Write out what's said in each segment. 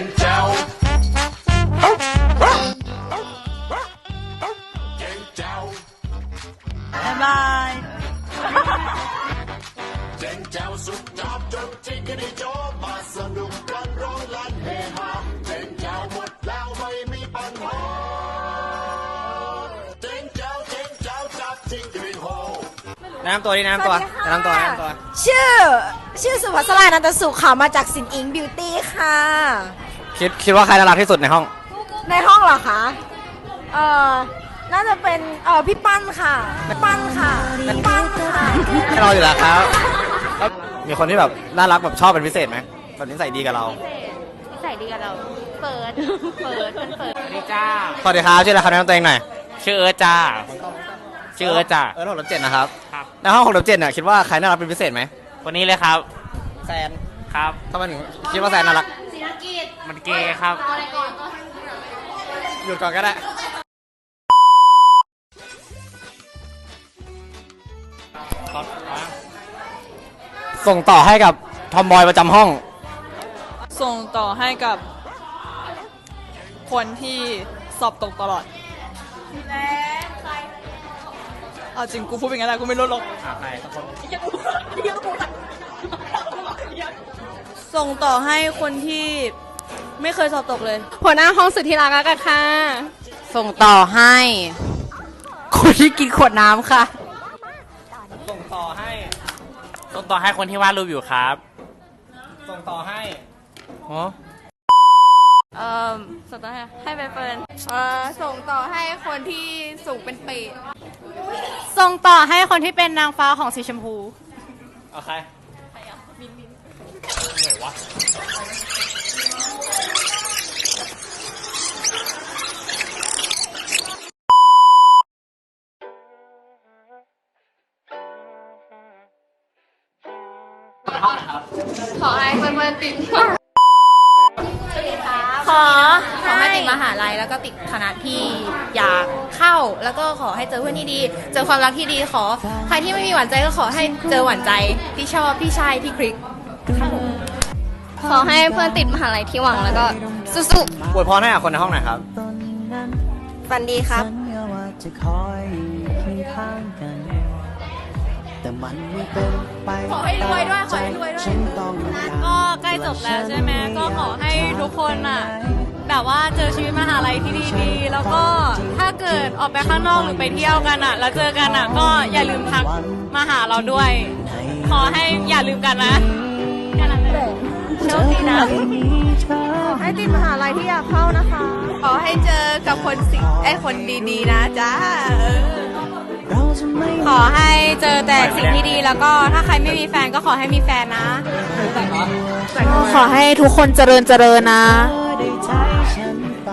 งแจ๋วเก่งแจ๋วบ๊ายบายเจ๋งแจ๋วสุดยอดจบจริงกันดีโจบมาสนุกกันร้องลั่นเฮฮาเจ๋งแจ๋วหมดแล้วไม่มีปัญหาเจ๋งแจ๋วเจ๋งแจ๋วจับจริงกันดีโฮแนะนำตัวดิแนะนำตัวแนะนำตัวแนะนำตัว ชื่อ ชื่อสุภัสรานันตสุขค่ะมาจากสินอิงบิวตี้ค่ะ คิดคิดว่าใครน่ารักที่สุดในห้อง ในห้องเหรอคะเอ่อน่าจะเป็นเอ่อพี่ปั้นค่ะปั้นค่ะปั้นค่ะให้เราอยู่แล้วครับแล้วมีคนที่แบบน่ารักแบบชอบเป็นพิเศษไหมแบบนิสัยดีกับเราใส่ดีกับเรา เปิด เปิดเปิด สวัสดีจ้า สวัสดีครับชื่ออะไรครับแนะนำตัวเองหน่อย ชื่อเอิร์ธจ้า ชื่อเอิร์ธจ้า เออหกเจ็ดนะครับ ครับ ในห้องหกเจ็ดเนี่ยคิดว่าใครน่ารักเป็นพิเศษไหม คนนี้เลยครับแซนครับ ทำไมถึงคิดว่าแซนน่ารักมันเกย์ครับหยุดก่อนก็ได้ ส่งต่อให้กับทอมบอยประจำห้อง ส่งต่อให้กับ คนที่สอบตกตลอด เอาจริงกูพูดเป็นไงล่ะกูไม่รู้หรอกส่งต่อให้คนที่ไม่เคยสอบตกเลย หัวหน้าห้องสุดที่รักแล้วกันค่ะ ส่งต่อให้ คนที่กินขวดน้ำค่ะ ส่งต่อให้ ส่งต่อให้คนที่วาดรูปอยู่ครับ ส่งต่อให้อ๋อเอ่อส่งต่อให้ให้ใบเฟิร์นเอ่อส่งต่อให้คนที่สูงเป็นปีก ส่งต่อให้คนที่เป็นนางฟ้าของสีชมพู เอาใครขอให้เพื่อนๆติด ขอขอให้ติด มหาลัยแล้วก็ติดคณะที่อยากเข้า แล้วก็ขอให้เจอเพื่อนที่ดี เจอความรักที่ดีขอใครที่ไม่มีหวานใจก็ขอให้เจอหวานใจที่ชอบพี่ชายพี่คริกขอให้เพื่อนติดมหาลัยที่หวังแล้วก็สู้ๆอวยพรให้กับคนในห้องหน่อยครับฟันดีครับสัญญาว่าจะคอยอยู่เคียงข้างกันแต่มันไม่เป็นไปขอให้รวยด้วย ขอให้รวยด้วยฉันต้องการก็ใกล้จบแล้วใช่ไหม ก็ขอให้ทุกคนอะ แบบว่าเจอชีวิตมหาลัยที่ดีๆ แล้วก็ถ้าเกิดออกไปข้างนอกหรือไปเที่ยวกันอะ แล้วเจอกันอะ ก็อย่าลืมทักมาหาเราด้วย ขอให้อย่าลืมกันนะแค่นั้นเลยโชคดีนะให้ติดมหาลัยที่อยากเข้านะคะ ขอให้เจอกับคนสิไอ้คนดีๆ นะจ้าเราจะไม่ขอให้เจอแต่สิ่งที่ดีแล้วก็ถ้าใครไม่มีแฟนก็ขอให้มีแฟนนะ ขอให้ทุกคนเจริญเจริญนะ ได้ใจฉันไป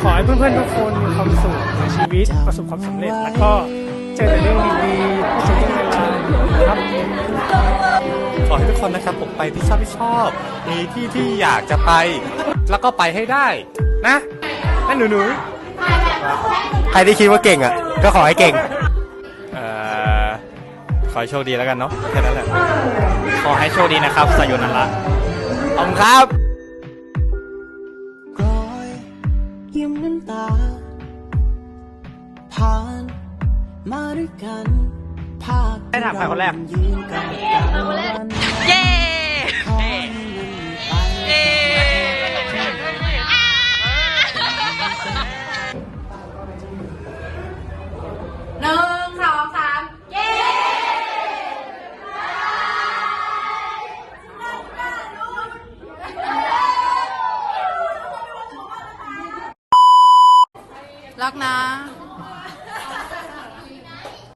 ขอให้เพื่อนๆทุกคนมีความสุขในชีวิตประสบความสำเร็จ แล้วก็เจอแต่เรื่องดีๆไม่เจอเรื่องร้ายๆนะครับขอให้ทุกคนนะครับผมไปที่ชอบที่ชอบมีที่ที่อยากจะไป แล้วก็ไปให้ได้ นะนั่นหนูหนูใครที่คิดว่าเก่งอะ ก็ขอให้เก่งเอ่อขอให้โชคดีแล้วกันเนาะแค่นั้นแหละขอให้โชคดีนะครับสยุนันละขอบคุณครับ ผ่านมาด้วยกันภาพให้ถามใครคนแรก ยืนกันเย้ เย้ หนึ่งสองสามเย้รักนะ